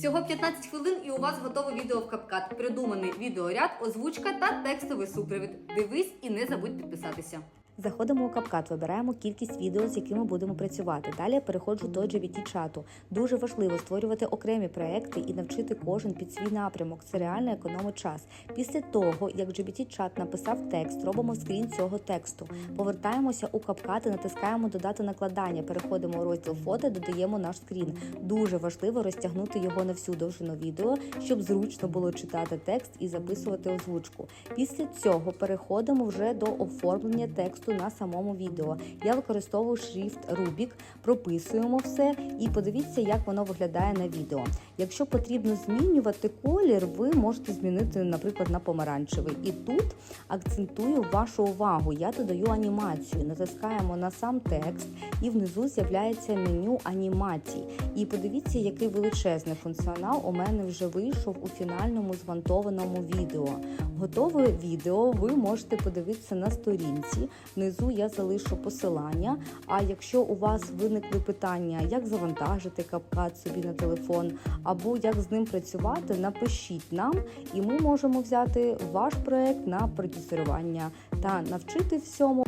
Всього 15 хвилин і у вас готове відео в капкат. Придуманий відеоряд, озвучка та текстовий супровід. Дивись і не забудь підписатися. Заходимо у CapCut, вибираємо кількість відео, з якими будемо працювати. Далі я переходжу до GPT-чату. Дуже важливо створювати окремі проекти і навчити кожен під свій напрямок. Це реально економить час. Після того, як GPT-чат написав текст, робимо скрін цього тексту. Повертаємося у CapCut і натискаємо додати накладання. Переходимо у розділ фото, додаємо наш скрін. Дуже важливо розтягнути його на всю довжину відео, щоб зручно було читати текст і записувати озвучку. Після цього переходимо вже до оформлення тексту на самому відео. Я використовую шрифт Rubik, прописуємо все і подивіться, як воно виглядає на відео. Якщо потрібно змінювати колір, ви можете змінити, наприклад, на помаранчевий. І тут акцентую вашу увагу. Я додаю анімацію. Натискаємо на сам текст, і внизу з'являється меню анімацій. І подивіться, який величезний функціонал у мене вже вийшов у фінальному змонтованому відео. Готове відео ви можете подивитися на сторінці. Внизу я залишу посилання. А якщо у вас виникли питання, як завантажити капкат собі на телефон, або як з ним працювати, напишіть нам, і ми можемо взяти ваш проект на продюсерування та навчити всьому.